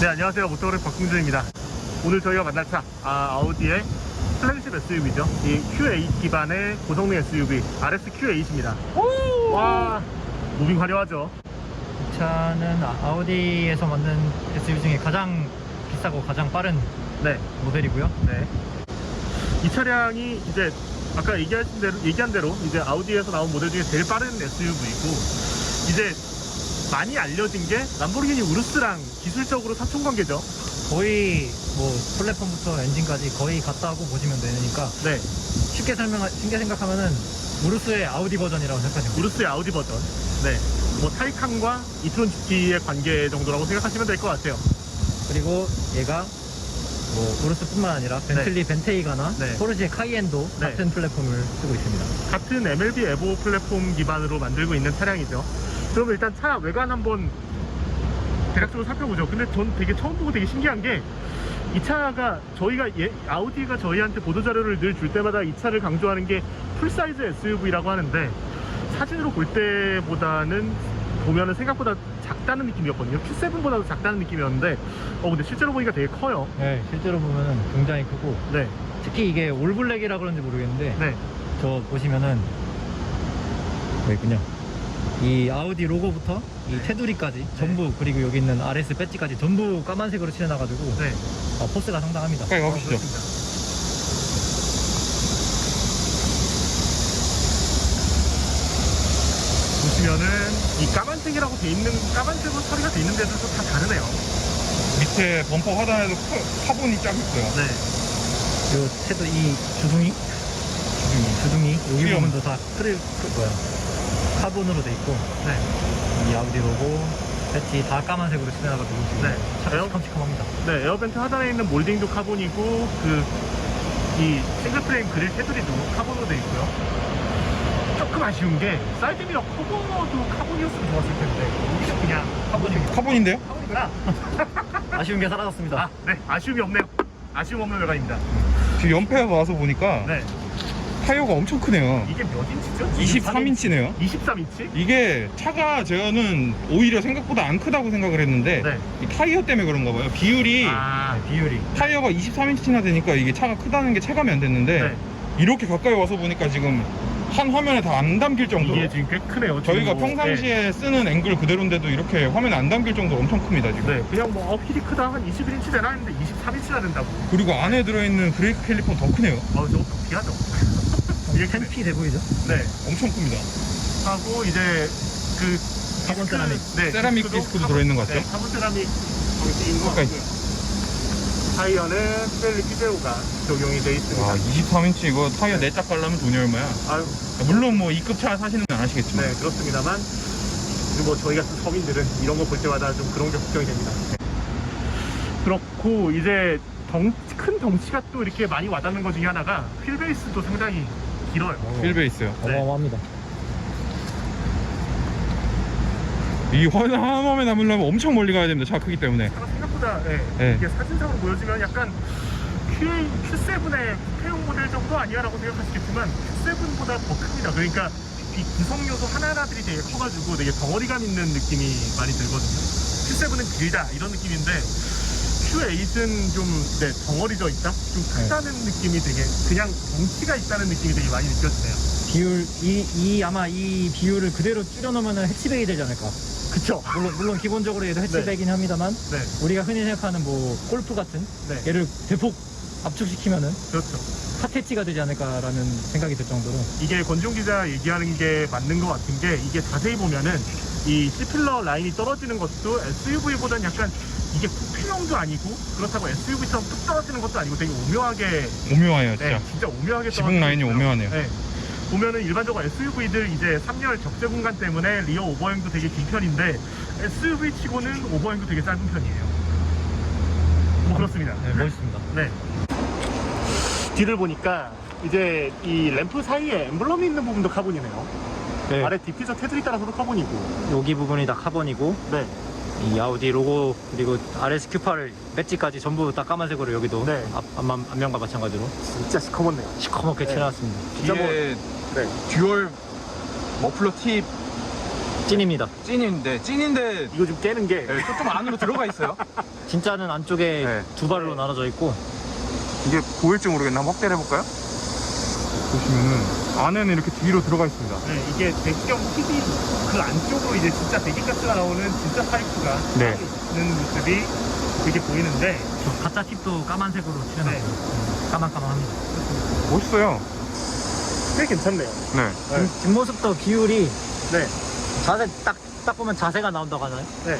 네 안녕하세요. 모터그래프 박승준입니다. 오늘 저희가 만날 차 아, 아우디의 플래그십 SUV죠. 이 Q8 기반의 고성능 SUV RS Q8입니다. 와 무빙 화려하죠? 이 차는 아- 아우디에서 만든 SUV 중에 가장 비싸고 가장 빠른 네, 모델이고요. 네. 이 차량이 이제 아까 얘기하신 대로, 얘기한 대로 이제 아우디에서 나온 모델 중에 제일 빠른 SUV이고 이제 많이 알려진 게 람보르기니 우루스랑 기술적으로 사촌 관계죠 거의 뭐 플랫폼부터 엔진까지 거의 같다고 보시면 되니까 네 쉽게 설명 쉽게 생각하면은 우루스의 아우디 버전이라고 생각하시면 돼요. 우루스의 아우디 버전 네. 뭐 타이칸과 이트론 GT의 관계 정도라고 생각하시면 될 것 같아요 그리고 얘가 뭐 우루스뿐만 아니라 벤틀리 벤테이가나 네. 포르쉐 카이엔도 네. 같은 플랫폼을 쓰고 있습니다. 같은 MLB 에보 플랫폼 기반으로 만들고 있는 차량이죠. 그럼 일단 차 외관 한번 대략적으로 살펴보죠. 근데 전 되게 처음 보고 되게 신기한 게 이 차가 저희가 예, 아우디가 저희한테 보도 자료를 늘 줄 때마다 이 차를 강조하는 게 풀사이즈 SUV라고 하는데 사진으로 볼 때보다는 보면은 생각보다 작다는 느낌이었거든요. Q7보다도 작다는 느낌이었는데 어 근데 실제로 보니까 되게 커요. 네, 실제로 보면은 굉장히 크고 네, 특히 이게 올블랙이라 그런지 모르겠는데 네, 저 보시면은 여기 있군요. 이 아우디 로고부터 이 테두리까지 전부 그리고 여기 있는 RS 배지까지 전부 까만색으로 칠해놔가지고 네. 어, 포스가 상당합니다. 가까이 가보시죠. 그렇습니다. 보시면은 이 까만색이라고 돼 있는 까만색으로 처리가 돼 있는 데들도 다 다르네요. 밑에 범퍼 하단에도 카- 카본이 쫙 있어요. 네, 요 테두 이 주둥이 주둥이 여기 수염. 부분도 다 크릴 그 뭐야 카본으로 돼 있고 네, 이 아우디 로고 배지 다 까만색으로 칠해놔가지고 지금 네. 차가 에어- 시큼시큼합니다. 네. 에어벤트 하단에 있는 몰딩도 카본이고 그 이 싱글 프레임 그릴 테두리도 카본으로 돼 있고요. 조금 아쉬운 게 사이드미러 커버도 카본이었으면 좋았을 텐데 여기서 그냥 카본입니다. 카본인데요? 카본이구나. 아쉬운 게 사라졌습니다. 아, 네, 아쉬움이 없네요. 아쉬움 없는 외관입니다. 지금 연패에서 와서 보니까 네, 타이어가 엄청 크네요. 이게 몇 인치죠? 23인치네요. 23인치? 이게 차가 저는 오히려 생각보다 안 크다고 생각을 했는데 네. 이 타이어 때문에 그런가 봐요. 비율이 아, 네, 비율이 타이어가 23인치나 되니까 이게 차가 크다는 게 체감이 안 됐는데 네. 이렇게 가까이 와서 보니까 지금 한 화면에 다 안 담길 정도로 이게 지금 꽤 크네요. 지금 저희가 뭐, 평상시에 쓰는 앵글 그대로인데도 이렇게 화면에 안 담길 정도로 엄청 큽니다 지금. 네, 네, 그냥 뭐 어, 힐이 크다 한 21인치 되나 했는데 23인치나 된다고. 그리고 안에 들어있는 브레이크 캘리퍼는 더 크네요. 어, 저거 덕피하죠. 이게. 10P 돼 보이죠? 네, 엄청 큽니다. 하고 이제 그 카본 디스크, 세라믹. 네, 세라믹 디스크도 카본- 들어있는 것 같죠? 네, 카본 세라믹 거기 띄인 거 가까이. 같고요. 타이어는 피델리 피제오가 적용이 돼 있습니다. 와 23인치 이거 타이어 4짝 갈라면 돈이 얼마야? 아유, 물론 뭐 2급 차 사시는 건 아시겠지만 네, 그렇습니다만 그리고 뭐 저희 같은 서민들은 이런 거 볼 때마다 좀 그런 게 걱정이 됩니다. 그렇고 이제 덩, 큰 덩치가 또 이렇게 많이 와닿는 것 중에 하나가 휠베이스도 상당히 길어요. 휠베이스요. 네. 어마어마합니다. 이 화면 하나에 남으려면 엄청 멀리 가야 됩니다. 차 크기 때문에. 차가 생각보다 예, 네. 이게 사진상으로 보여지면 약간 Q, Q7의 국회용 모델 정도 아니야라고 생각하시겠지만 Q7보다 더 큽니다. 그러니까 이 구성 요소 하나하나들이 되게 커가지고 되게 덩어리감 있는 느낌이 많이 들거든요. Q7은 길다 이런 느낌인데 Q8은 좀 네, 덩어리져 있다? 좀 크다는 느낌이 되게 그냥 덩치가 있다는 느낌이 되게 많이 느껴지네요. 비율 이, 이 아마 이 비율을 그대로 줄여놓으면 해치백이 되지 않을까. 그쵸? 물론 물론 기본적으로 얘도 해치백이긴 합니다만 네, 우리가 흔히 생각하는 뭐 골프 같은 네, 얘를 대폭 압축시키면은 그렇죠. 핫해치가 되지 않을까라는 생각이 들 정도로 이게 권종 기자 얘기하는 게 맞는 것 같은 게 이게 자세히 보면은 이 C필러 라인이 떨어지는 것도 SUV보다는 약간 이게 쿠피형도 아니고 그렇다고 SUV처럼 뚝 떨어지는 것도 아니고 되게 오묘하게 오묘해요, 진짜. 네, 진짜 오묘하게 지붕 떨어지고 라인이 있어요. 오묘하네요. 네. 보면은 일반적으로 SUV들 이제 3열 적재 공간 때문에 리어 오버행도 되게 긴 편인데 SUV 치고는 오버행도 되게 짧은 편이에요. 뭐 그렇습니다. 네, 멋있습니다. 네. 뒤를 보니까 이제 이 램프 사이에 엠블럼이 있는 부분도 카본이네요. 네. 아래 디퓨저 테두리 따라서도 카본이고. 여기 부분이 다 카본이고 네. 이 아우디 로고 그리고 RS Q8 배지까지 전부 다 까만색으로 여기도 네. 앞, 앞만, 앞면과 마찬가지로 진짜 시커멓네요. 시커멓게 네. 칠해놨습니다. 진짜 뭐, 뒤에 네. 듀얼 머플러 팁 찐입니다. 찐인데 찐인데 이거 좀 깨는 게 네, 좀 안으로 들어가 있어요. 진짜는 안쪽에 네. 두 발로 나눠져 있고 이게 보일지 모르겠나 한번 확대를 해볼까요? 보시면은 안에는 이렇게 뒤로 들어가 있습니다. 네, 이게 배경 TV 그 안쪽으로 이제 진짜 배기가스가 나오는 진짜 파이프가 네. 있는 모습이 되게 보이는데 저 가짜 팁도 까만색으로 칠해놨어요. 음, 까만까만합니다. 멋있어요. 꽤 괜찮네요. 네. 네. 뒷, 뒷모습도 비율이 네, 자세 딱, 딱 보면 자세가 나온다고 하나요? 네.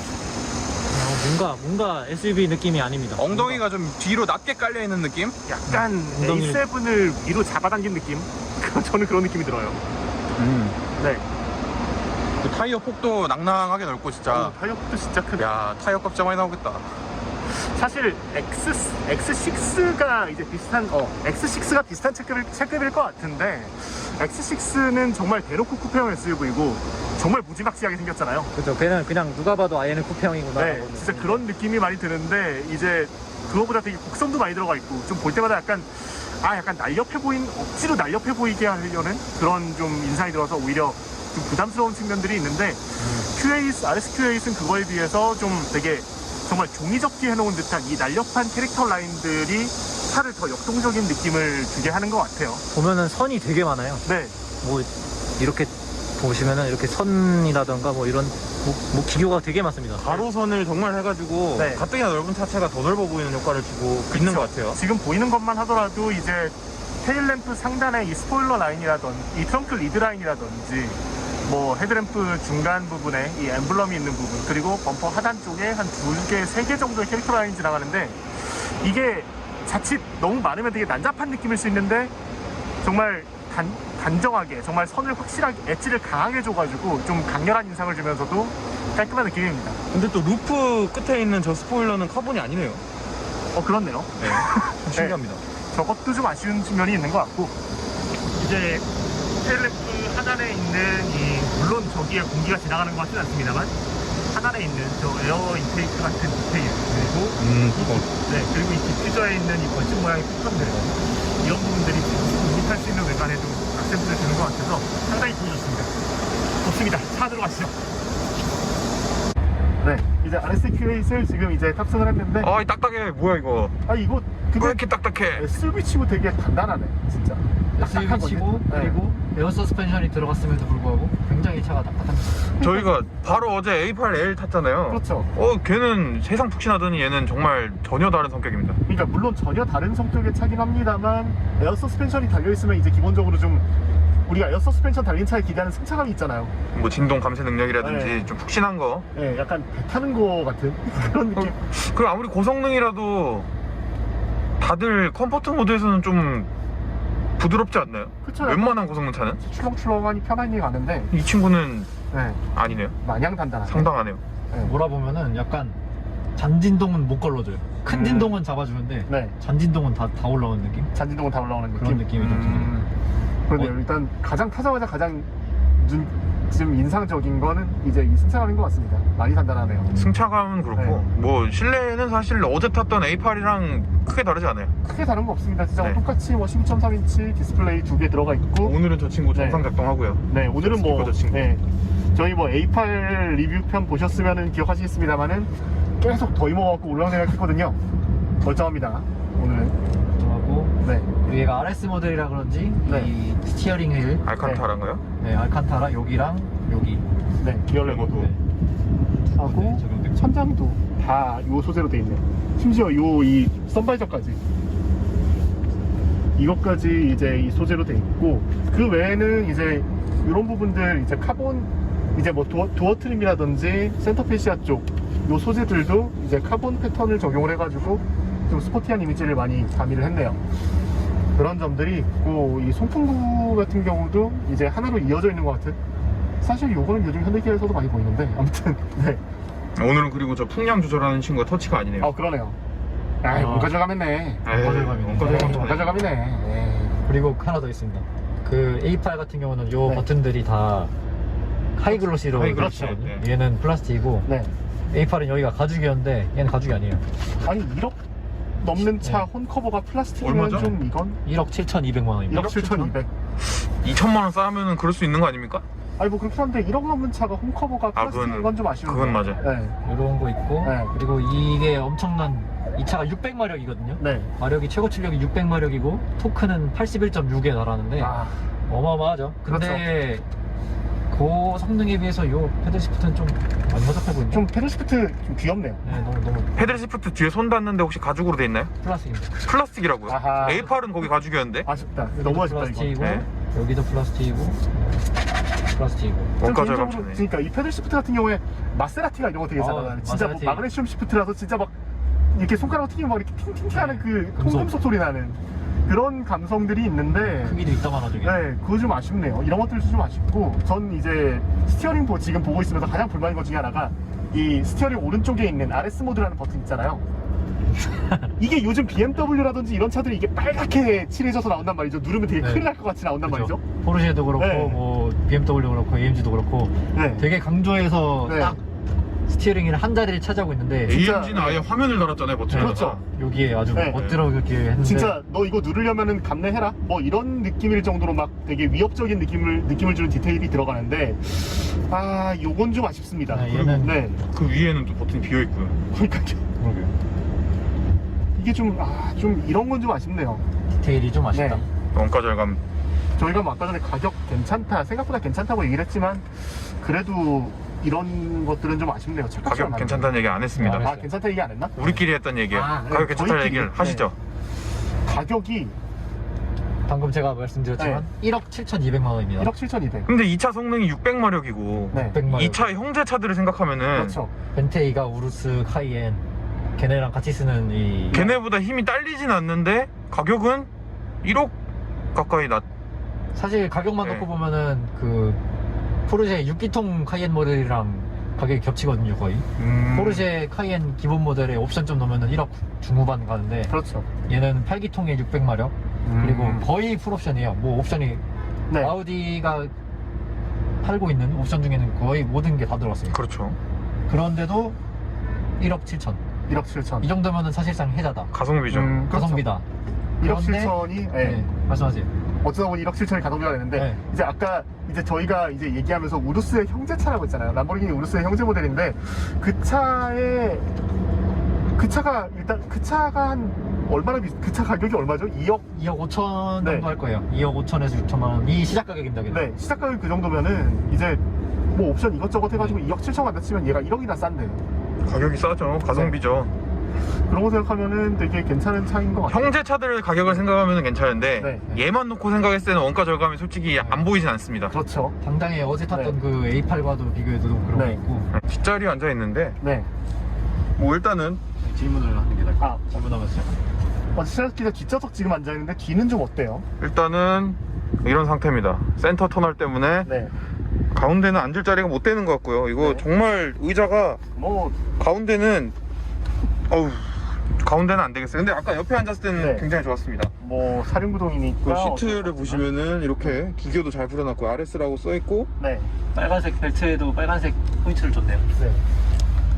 어, 뭔가 뭔가 SUV 느낌이 아닙니다. 엉덩이가 좀 뒤로 낮게 깔려 있는 느낌? 약간 엉덩이를- A7을 위로 잡아당긴 느낌? 저는 그런 느낌이 들어요. 음. 네. 그 타이어 폭도 낭낭하게 넓고 진짜. 어, 타이어도 진짜 크네. 야 타이어 값 진짜 많이 나오겠다. 사실 X X6가 이제 비슷한 어 X6가 비슷한 체급일, 체급일 것 같은데 X6는 정말 대놓고 쿠페형 SUV고 정말 무지막지하게 생겼잖아요. 그죠. 걔는 그냥 누가 봐도 아예는 쿠페형이구나. 네, 진짜 그런 느낌이 많이 드는데 이제 그거보다 되게 곡선도 많이 들어가 있고 좀 볼 때마다 약간 아 약간 날렵해 보인 억지로 날렵해 보이게 하려는 그런 좀 인상이 들어서 오히려 좀 부담스러운 측면들이 있는데 QA RSQA는 그거에 비해서 좀 되게 정말 종이접기 해놓은 듯한 이 날렵한 캐릭터 라인들이 차를 더 역동적인 느낌을 주게 하는 것 같아요. 보면은 선이 되게 많아요. 네, 뭐 이렇게 보시면은 이렇게 선이라던가 뭐 이런 뭐, 뭐 기교가 되게 많습니다. 가로선을 정말 해가지고 네. 가뜩이나 넓은 차체가 더 넓어 보이는 효과를 주고 있는 것 같아요. 지금 보이는 것만 하더라도 이제 테일램프 상단에 이 스포일러 라인이라든지 이 트렁크 리드 라인이라든지 뭐 헤드램프 중간 부분에 이 엠블럼이 있는 부분 그리고 범퍼 하단 쪽에 한 두 개, 세 개 정도의 캐릭터 라인이 지나가는데 이게 자칫 너무 많으면 되게 난잡한 느낌일 수 있는데 정말 단, 단정하게 정말 선을 확실하게 엣지를 강하게 줘가지고 좀 강렬한 인상을 주면서도 깔끔한 느낌입니다. 근데 또 루프 끝에 있는 저 스포일러는 카본이 아니네요. 어 그렇네요. 네. 좀 신기합니다. 저것도 좀 아쉬운 측면이 있는 것 같고 이제 테일램프 하단에 있는 이 물론 저기에 공기가 지나가는 것 같지는 않습니다만 하단에 있는 저 에어 인테이크 같은 디테일 그리고 음, 네 그리고 이 디퓨저에 있는 이 벌집 모양의 패턴들 이런 부분들이 밋밋할 수 있는 외관에 좀 악센트를 주는 것 같아서 상당히 보여줬습니다 좋습니다 차 안으로 가시죠 네 이제 RSQA를 지금 이제 탑승을 했는데 아, 이 딱딱해. 뭐야 이거? 아 이거 왜 근데 이렇게 딱딱해? SUV 치고 되게 단단하네 진짜 SUV. 치고 네. 그리고 에어 서스펜션이 들어갔음에도 불구하고 굉장히 차가 딱딱합니다. 저희가 바로 어제 A8L 탔잖아요. 그렇죠 어, 걔는 세상 푹신하더니 얘는 정말 전혀 다른 성격입니다. 그러니까 물론 전혀 다른 성격의 차긴 합니다만 에어 서스펜션이 달려 있으면 이제 기본적으로 좀 우리가 에어 서스펜션 달린 차에 기대하는 승차감이 있잖아요 뭐 진동 감쇄 능력이라든지 네. 좀 푹신한 거. 예, 약간 배 타는 거 같은 그런 느낌 그리고 아무리 고성능이라도 다들 컴포트 모드에서는 좀 부드럽지 않나요? 그쵸 웬만한 고성능 차는? 출렁출렁하니 편안히 가는데 이 친구는 네, 아니네요. 마냥 단단하네 상당하네요. 네. 몰아보면은 약간 잔진동은 못 걸러줘요. 큰 음. 진동은 잡아주는데 네, 잔진동은 다, 다 올라오는 느낌? 잔진동은 다 올라오는 느낌 그런 느낌이 좀. 음, 그런데요 어. 일단 가장 타자마자 가장 눈, 좀 인상적인 거는 이제 이 승차감인 것 같습니다 많이 단단하네요 승차감은 그렇고 네. 뭐 실내는 사실 어제 탔던 A8이랑 크게 다르지 않아요. 크게 다른 거 없습니다. 진짜 네. 똑같이 뭐 12.3인치 디스플레이 두 개 들어가 있고 오늘은 저 친구 네. 정상 작동하고요. 네 오늘은 뭐 저 친구. 네, 저희 뭐 A8 리뷰 편 보셨으면 기억하시겠습니다만은 계속 더위 먹어갖고 올라오내려 했거든요. 멀쩡합니다. 오늘은 네 얘가 RS 모델이라 그런지 네. 이 스티어링 휠, 알칸타라인가요? 네, 알칸타라 여기랑 여기 네, 기어 레버도 네. 하고 네. 천장도 다 요 소재로 돼 있네요. 심지어 요 이 선바이저까지 이것까지 이제 이 소재로 돼 있고 그 외에는 이제 이런 부분들 이제 카본 이제 뭐 도어, 도어 트림이라든지 센터페시아 쪽 요 소재들도 이제 카본 패턴을 적용을 해가지고 좀 스포티한 이미지를 많이 가미를 했네요. 그런 점들이 있고 이 송풍구 같은 경우도 이제 하나로 이어져 있는 것 같은 사실 요거는 요즘 현대기아에서도 많이 보이는데 아무튼 네. 오늘은 그리고 저 풍량 조절하는 친구가 터치가 아니네요. 아 그러네요. 아이 아. 못 가져가면네. 에이, 가져가면 못 가져가면 못 네. 가져가면네. 에이. 그리고 하나 더 있습니다. 그 A8 같은 경우는 요 네. 버튼들이 다 하이글로시로 하이글로시, 되어 있거든요. 네. 얘는 플라스틱이고 네. A8은 여기가 가죽이었는데 얘는 가죽이 아니에요. 아니 1억 넘는 차 네. 홈커버가 플라스틱이면 얼마죠? 좀 이건 1억 7,200만 원입니다. 1억 7,200. 2천만 원 쌓으면 그럴 수 있는 거 아닙니까? 아니 뭐 그렇긴 한데 1억 넘는 차가 홈커버가 아, 플라스틱인 그건- 건 좀 아쉬운 그건 맞아요. 네. 이런 거 있고 네. 그리고 이게 엄청난 이 차가 600마력이거든요. 네. 마력이 최고 출력이 600마력이고 토크는 81.6에 달하는데 아, 어마어마하죠. 근데 그 성능에 비해서 요 패들 시프트는 좀 많이 허접해 보이네요. 좀 페르시프트 좀 귀엽네요. 네, 너무 너무 헤드레 시프트 뒤에 손 닿는데 혹시 가죽으로 돼 있나요? 플라스틱입니다. 플라스틱이라고요. 아하. A8은 거기 가죽이었는데. 아쉽다. 너무 아쉽다. 플라스틱이고 네. 여기도 플라스틱이고 플라스틱이고 전 원가 개인적으로 절감차네. 그러니까 이 패들 시프트 같은 경우에 마세라티가 이런 거 되게 잘 어, 나와요. 진짜 뭐 마세라티. 마그네슘 시프트라서 진짜 막 이렇게 손가락 튀기면 막 이렇게 팅팅팅하는 그 금속. 통금속 소리 나는 그런 감성들이 있는데 크기도 이따만하죠. 이게. 네, 그거 좀 아쉽네요. 이런 것들도 좀 아쉽고, 전 이제 스티어링 보 지금 보고 있으면서 가장 불만인 것 중에 하나가 이 스티어링 오른쪽에 있는 RS 모드라는 버튼 있잖아요. 이게 요즘 BMW라든지 이런 차들이 이게 빨갛게 칠해져서 나온단 말이죠. 누르면 되게 네. 큰일 날 것 같이 나온단? 말이죠. 포르쉐도 그렇고 네. 뭐 BMW 그렇고 AMG도 그렇고 네. 되게 강조해서 네. 딱 스티어링이랑 한 자리를 차지하고 있는데 진짜- AMG는 아예 화면을 달았잖아요, 버튼. 그렇죠. 여기에 아주 네. 멋들어게 했는데 진짜 너 이거 누르려면은 감내해라. 뭐 이런 느낌일 정도로 막 되게 위협적인 느낌을 느낌을 주는 디테일이 들어가는데 아, 요건 좀 아쉽습니다. 네, 그리고 얘는- 네. 그 위에는 또 버튼이 비어 있고요. 그러니까 그러게요. 이게 좀 아, 좀 이런 건 좀 아쉽네요. 디테일이 좀 아쉽다. 네. 원가 절감. 저희가 뭐 아까 전에 가격 괜찮다 생각보다 괜찮다고 얘기를 했지만 그래도 이런 것들은 좀 아쉽네요 가격. 괜찮다는 얘기 안 했습니다. 아 괜찮다 얘기 안 했나? 우리끼리 했던 얘기예요. 아, 네, 가격 괜찮다는 저희끼리. 얘기를 하시죠. 가격이 방금 제가 말씀드렸지만 1억 7,200만 원입니다. 1억 7,200 근데 이차 성능이 600마력이고 네 600만 이차 형제 차들을 생각하면은 그렇죠 벤테이가 우루스, 카이엔 걔네랑 같이 쓰는 이 걔네보다 힘이 딸리진 않는데 가격은 1억 가까이 낮. 사실 가격만 네. 놓고 보면은 그 포르쉐 6기통 카이엔 모델이랑 가격이 겹치거든요 거의 음... 포르쉐 카이엔 기본 모델에 옵션 좀 넣으면 1억 중후반 가는데 그렇죠 얘는 8기통에 600마력 그리고 거의 풀옵션이에요 뭐 옵션이 음. 네 아우디가 팔고 있는 옵션 중에는 거의 모든 게 다 들어갔어요 그렇죠. 그런데도 1억 7천 1억 7천 이 정도면은 사실상 해자다 가성비죠. 음, 그렇죠. 가성비다 1억 그런데- 7천이 네. 말씀하세요 어쩌다 보니 1억 7천이 가동비가 되는데 네. 이제 아까 이제 저희가 이제 얘기하면서 우루스의 형제차라고 했잖아요 람보르기니 우루스의 형제 모델인데 그 차에 그 차가 일단 그 차가 한 얼마나 비 그 차 가격이 얼마죠? 2억 2억 5천 정도 네. 할 거예요 2억 5천에서 6천만 원 이 시작 가격입니다 걔는. 네 시작 가격 그 정도면은 이제 뭐 옵션 이것저것 해가지고 2억 7천 갖다 치면 얘가 1억이나 싼데 가격이 싸죠. 가성비죠. 그런 거 생각하면은 되게 괜찮은 차인 것 같아요 형제 차들 가격을 생각하면 괜찮은데 네. 얘만 놓고 생각했을 때는 원가 절감이 솔직히 안 보이진 않습니다. 그렇죠 당장에 어제 탔던 그 A8과도 비교해도 그런 네. 게 있고 뒷자리에 앉아 있는데 네 뭐 일단은 질문을 하는 게 나을 아, 질문하면서 어제 시작기자 뒷좌석 지금 앉아 있는데 뒤는 좀 어때요? 일단은 이런 상태입니다. 센터 터널 때문에 네 가운데는 앉을 자리가 못 되는 것 같고요. 이거 네. 정말 의자가 뭐 가운데는 어우 가운데는 안 되겠어요. 근데 아까 옆에 앉았을 때는 네. 굉장히 좋았습니다. 뭐 사륜구동이니까 그 시트를 보시면은 이렇게 기교도 잘 풀어놨고 RS라고 써있고 네, 빨간색 벨트에도 빨간색 포인트를 줬네요 네.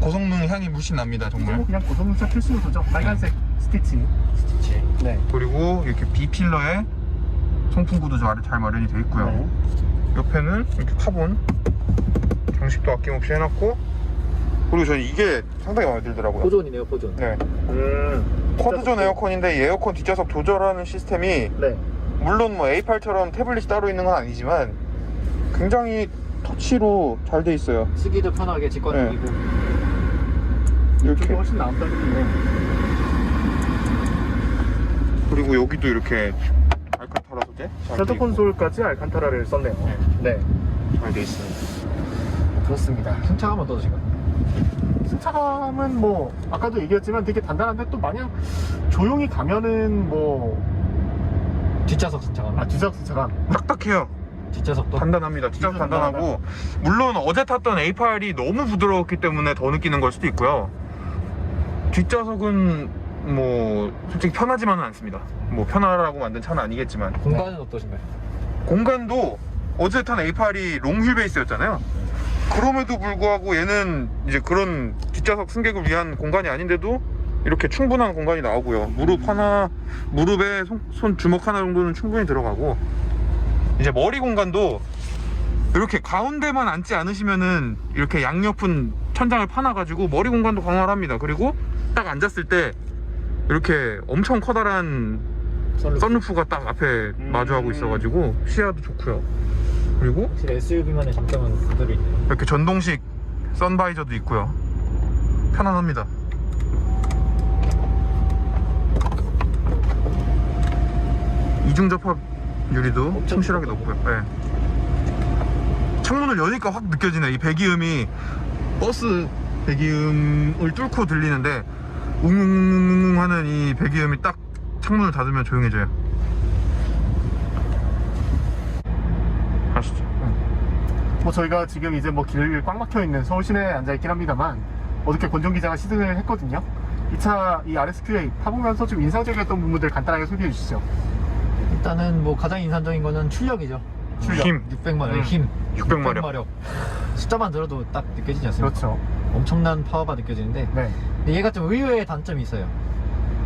고성능 향이 물씬 납니다 뭐 정말. 그냥 고성능차 필수요소죠 빨간색 스티치 스티치 네 그리고 이렇게 B 필러에 송풍 구도 잘, 잘 마련이 되어 있고요. 네. 옆에는 이렇게 카본 장식도 아낌없이 해놨고 그리고 저는 이게 상당히 마음에 들더라고요. 포존이네요 포존 네. 음, 쿼드존 에어컨인데 이 에어컨 뒷좌석 조절하는 시스템이 네. 물론 뭐 A8처럼 태블릿이 따로 있는 건 아니지만 굉장히 터치로 잘 돼 있어요. 쓰기도 편하게 직관적이고. 이게 이렇게. 훨씬 나은다 느낌이네 그리고 여기도 이렇게 알카타라 소재 센터 콘솔까지 알칸타라를 썼네요. 네. 잘돼 있어요. 그렇습니다. 승차감 어떠신가요? 승차감은 뭐 아까도 얘기했지만 되게 단단한데 또 마냥 조용히 가면은 뭐 뒷좌석 승차감 아, 뒤작 승차감 딱딱해요. 뒷좌석도 단단합니다. 진짜 진짜 단단하고 물론 어제 탔던 A8이 너무 부드러웠기 때문에 더 느끼는 걸 수도 있고요. 뒷좌석은 뭐 솔직히 편하지만은 않습니다. 뭐 편하라고 만든 차는 아니겠지만 공간은 어떠신가요? 공간도 어제 탄 A8이 롱휠 베이스였잖아요. 그럼에도 불구하고 얘는 이제 그런 뒷좌석 승객을 위한 공간이 아닌데도 이렇게 충분한 공간이 나오고요. 무릎 하나, 무릎에 손, 손 주먹 하나 정도는 충분히 들어가고 이제 머리 공간도 이렇게 가운데만 앉지 않으시면은 이렇게 양옆은 천장을 파놔가지고 머리 공간도 강화합니다. 그리고 딱 앉았을 때 이렇게 엄청 커다란 썬루프 가 딱 앞에 마주하고 있어가지고 시야도 좋고요. 그리고 SUV만의 장점은 그대로 있네요. 이렇게 전동식 선바이저도 있고요. 편안합니다. 이중 접합 유리도 충실하게. 높고요. 네. 창문을 여니까 확 느껴지네. 이 배기음이 버스 배기음을 뚫고 들리는데 웅웅웅웅 하는 이 배기음이 딱 창문을 닫으면 조용해져요. 가시죠. 뭐 저희가 지금 이제 뭐길꽉 막혀 있는 서울 시내에 앉아 있긴 합니다만 어저께 권정 기자가 시승을 했거든요. 이 차 이 RSQA 타보면서 좀 인상적이었던 부분들 간단하게 소개해 주시죠. 일단은 뭐 가장 인상적인 거는 출력이죠. 출력. 힘. 600마력 음. 힘. 600마력. 숫자만 들어도 딱 느껴지지 않습니까? 그렇죠. 엄청난 파워가 느껴지는데 네. 근데 얘가 좀 의외의 단점이 있어요.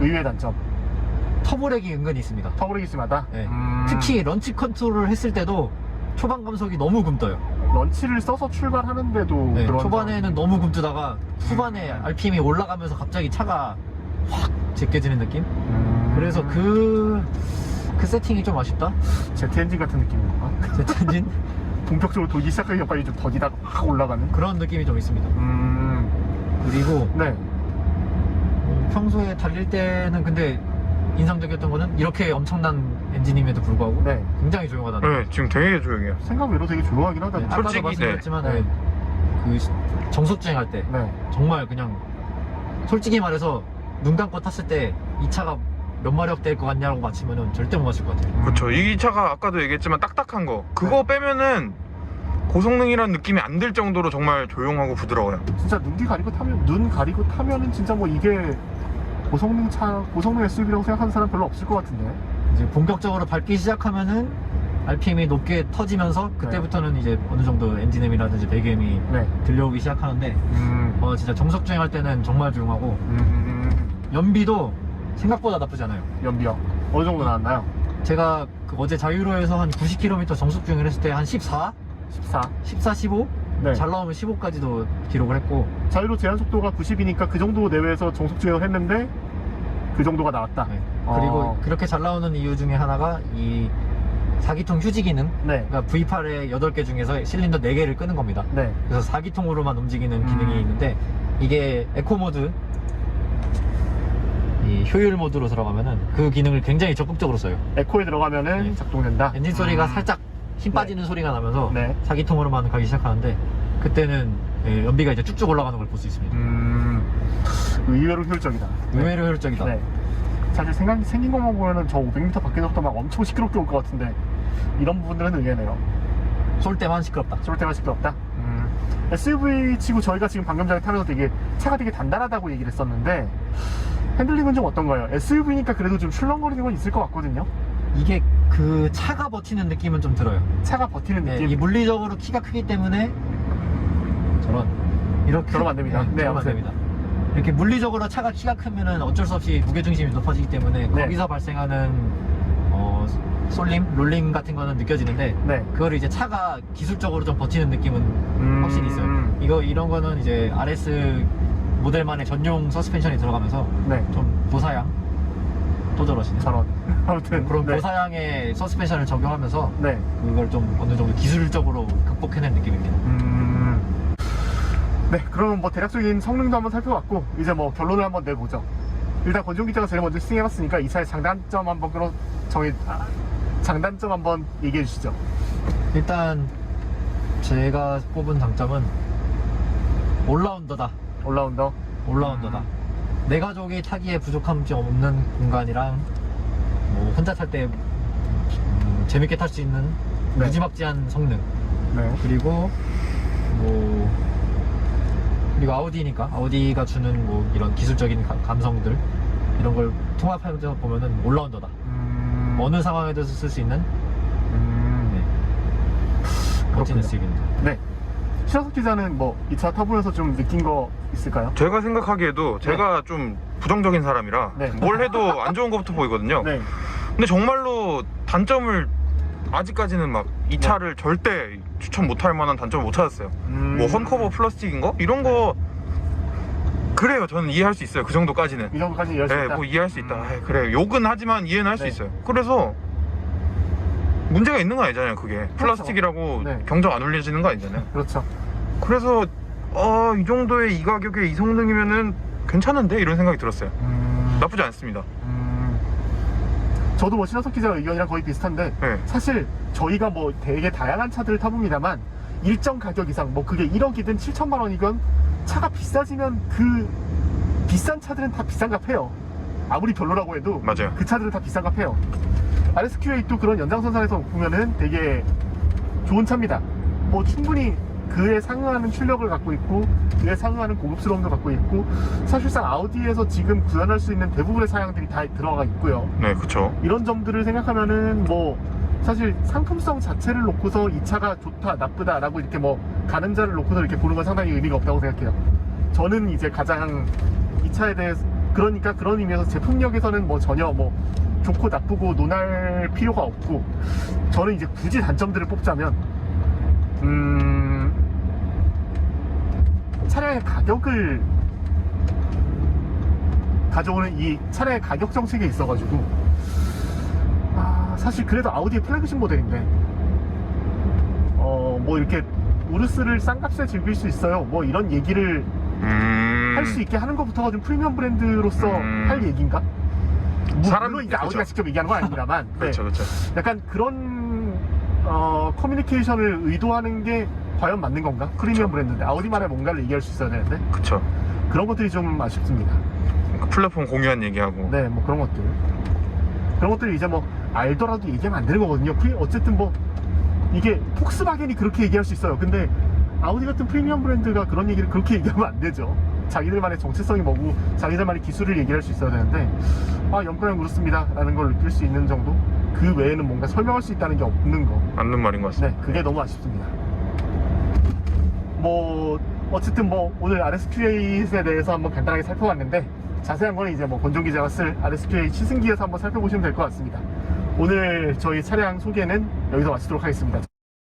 의외의 단점. 터보렉이 은근히 있습니다. 터보레기스마다. 네. 음, 특히 런치 컨트롤을 했을 때도 초반 감속이 너무 굼떠요. 런치를 써서 출발하는데도 네, 그런 초반에는 너무 굼뜨다가 후반에 RPM이 올라가면서 갑자기 차가 확 제껴지는 느낌? 음, 그래서 그, 그 세팅이 좀 아쉽다? 제트 엔진 같은 느낌인가? 제 텐진? 본격적으로 돌기 시작하기 전까지 좀 더디다가 확 올라가는. 그런 느낌이 좀 있습니다. 음, 그리고 네. 뭐 평소에 달릴 때는 근데 인상적이었던 거는 이렇게 엄청난 엔진임에도 불구하고 네. 굉장히 조용하다는 거. 네, 지금 되게 조용해요. 생각외로 되게 조용하긴 하다. 네, 솔직히, 아까도 말씀드렸지만 네. 네, 그 시- 정속주행 할때 네. 정말 그냥 솔직히 말해서 눈 감고 탔을 때 이 차가 몇 마력 될 것 같냐고 맞히면은 절대 못 맞출 것 같아요. 그렇죠. 이 차가 아까도 얘기했지만 딱딱한 거. 그거 빼면은 고성능이라는 느낌이 안 들 정도로 정말 조용하고 부드러워요. 진짜 눈기 가리고 타면 눈 가리고 타면은 진짜 뭐 이게 고성능 차 고성능 SUV라고 생각하는 사람 별로 없을 것 같은데. 이제 본격적으로 밟기 시작하면은 RPM이 높게 터지면서 그때부터는 이제 어느 정도 엔진음이라든지 배기음이 네. 들려오기 시작하는데 음. 어 진짜 정속 주행할 때는 정말 조용하고 음. 연비도 생각보다 나쁘지 않아요. 연비요. 어느 정도 나왔나요? 제가 그 어제 자유로에서 한 90km 정속 주행을 했을 때 한 14, 14. 14, 15 네. 잘 나오면 15까지도 기록을 했고 자유로 제한 속도가 90이니까 그 정도 내외에서 정속 주행을 했는데 그 정도가 나왔다. 네. 어. 그리고 그렇게 잘 나오는 이유 중에 하나가 이 4기통 휴지 기능 네. 그러니까 V8의 8개 중에서 실린더 4개를 끄는 겁니다. 네. 그래서 4기통으로만 움직이는 음. 기능이 있는데 이게 에코 모드 이 효율 모드로 들어가면은 그 기능을 굉장히 적극적으로 써요. 에코에 들어가면은 네. 작동된다. 엔진 소리가 음. 살짝 힘 빠지는 소리가 나면서 네. 4기통으로만 가기 시작하는데 그때는 예, 연비가 이제 쭉쭉 올라가는 걸 볼 수 있습니다. 음. 의외로 효율적이다. 의외로 효율적이다. 네. 사실 생각, 생긴 것만 보면은 저 500m 밖에서부터 막 엄청 시끄럽게 올 것 같은데 이런 부분들은 의외네요. 쏠 때만 시끄럽다. 쏠 때만 시끄럽다. SUV 치고 저희가 지금 방금 전에 타면서 되게 차가 되게 단단하다고 얘기를 했었는데 핸들링은 좀 어떤가요? SUV니까 그래도 좀 출렁거리는 건 있을 것 같거든요. 이게 그 차가 버티는 느낌은 좀 들어요. 차가 버티는 네, 느낌. 이 물리적으로 키가 크기 때문에 저런 이렇게 그러면 안 됩니다. 네, 그러면 안 아무튼. 됩니다. 이렇게 물리적으로 차가 키가 크면은 어쩔 수 없이 무게 중심이 높아지기 때문에 네. 거기서 발생하는 어, 쏠림, 롤링 같은 거는 느껴지는데 네. 그거를 이제 차가 기술적으로 좀 버티는 느낌은 음. 확실히 있어요. 이거 이런 거는 이제 RS 모델만의 전용 서스펜션이 들어가면서 네. 좀 고사양 또 저러시네. 저런. 아무튼 그런 네. 고사양의 서스펜션을 적용하면서 네. 그걸 좀 어느 정도 기술적으로 극복해낸 느낌입니다. 음. 네, 그러면 뭐 대략적인 성능도 한번 살펴봤고 이제 뭐 결론을 한번 내보죠. 일단 권종 기자가 제일 먼저 시승해봤으니까 이 차의 장단점 한번 끌어 정해 아, 장단점 한번 얘기해 주시죠. 일단 제가 뽑은 장점은 올라운더다. 올라운더. 올라운더다. 음. 내 가족이 타기에 부족함이 좀 없는 공간이랑 뭐 혼자 탈때 음, 재밌게 탈 수 있는 네. 무지막지한 성능 네. 그리고 뭐 그리고 아우디니까 아우디가 주는 뭐 이런 기술적인 가- 감성들 이런 걸 통합해서 보면은 올라운더다. 음. 어느 상황에도 쓸 수 있는 음. 네. 멋진 그렇군요. SUV입니다. 네. 시라석 기자는 뭐 이 차 타보면서 좀 느낀 거 있을까요? 제가 생각하기에도 제가 좀 부정적인 사람이라 네. 뭘 해도 안 좋은 것부터 보이거든요. 네. 근데 정말로 단점을 아직까지는 막 이 차를 절대 추천 못할 만한 단점을 못 찾았어요. 음. 뭐 헌커버 플라스틱인 거 이런 거 그래요. 저는 이해할 수 있어요. 그 정도까지는. 이 정도까지 이해할 수 네, 있다. 뭐 이해할 수 있다. 음. 아, 그래 욕은 하지만 이해는 할 수 네. 있어요. 그래서 문제가 있는 거 아니잖아요. 그게 플라스틱이라고 네. 경적 안 올려지는 거 아니잖아요. 그렇죠. 그래서 어, 이 정도의 이 가격에 이 성능이면은 괜찮은데 이런 생각이 들었어요. 음. 나쁘지 않습니다. 음. 저도 뭐 신원석 기자 의견이랑 거의 비슷한데 네. 사실 저희가 뭐 되게 다양한 차들을 타봅니다만 일정 가격 이상 뭐 그게 1억이든 7천만 원이건 차가 비싸지면 그 비싼 차들은 다 비싼 값 해요. 아무리 별로라고 해도 맞아요. 그 차들은 다 비싼 값 해요. RSQA8도 그런 연장선상에서 보면은 되게 좋은 차입니다. 뭐 충분히 그에 상응하는 출력을 갖고 있고 그에 상응하는 고급스러움도 갖고 있고 사실상 아우디에서 지금 구현할 수 있는 대부분의 사양들이 다 들어가 있고요. 네, 그쵸. 이런 점들을 생각하면은 뭐 사실 상품성 자체를 놓고서 이 차가 좋다 나쁘다라고 이렇게 뭐 가늠자를 놓고서 이렇게 보는 건 상당히 의미가 없다고 생각해요. 저는 이제 가장 이 차에 대해서 그러니까 그런 의미에서 제품력에서는 뭐 전혀 뭐 좋고 나쁘고 논할 필요가 없고 저는 이제 굳이 단점들을 뽑자면 음 차량의 가격을 가져오는 이 차량의 가격 정책에 있어가지고 아, 사실 그래도 아우디의 플래그십 모델인데 어 뭐 이렇게 우르스를 싼 값에 즐길 수 있어요 뭐 이런 얘기를 음. 할수 있게 하는 것부터가 좀 프리미엄 브랜드로서 음. 할 얘기인가? 뭐 사람- 물론 이제 아우디가 그렇죠. 직접 얘기하는 건 아닙니다만 네. 그렇죠, 그렇죠. 약간 그런 어, 커뮤니케이션을 의도하는 게 과연 맞는 건가? 프리미엄. 브랜드인데 아우디만의 뭔가를 얘기할 수 있어야 되는데 그쵸. 그런 것들이 좀 아쉽습니다 그 플랫폼 공유한 얘기하고. 네, 뭐 그런 것들. 그런 것들을 이제 뭐 알더라도 얘기하면 안 되는 거거든요. 프리- 어쨌든 뭐 이게 폭스바겐이 그렇게 얘기할 수 있어요. 근데 아우디 같은 프리미엄 브랜드가 그런 얘기를 그렇게 얘기하면 안 되죠. 자기들만의 정체성이 뭐고 자기들만의 기술을 얘기할 수 있어야 되는데 아 영가형 그렇습니다 라는 걸 느낄 수 있는 정도 그 외에는 뭔가 설명할 수 있다는 게 없는 거 맞는 말인 것 같습니다. 네, 그게 너무 아쉽습니다. 뭐 어쨌든 뭐 오늘 RSQA에 대해서 한번 간단하게 살펴봤는데 자세한 거는 이제 뭐 권종 기자가 쓸 RSQA 시승기에서 한번 살펴보시면 될 것 같습니다. 오늘 저희 차량 소개는 여기서 마치도록 하겠습니다.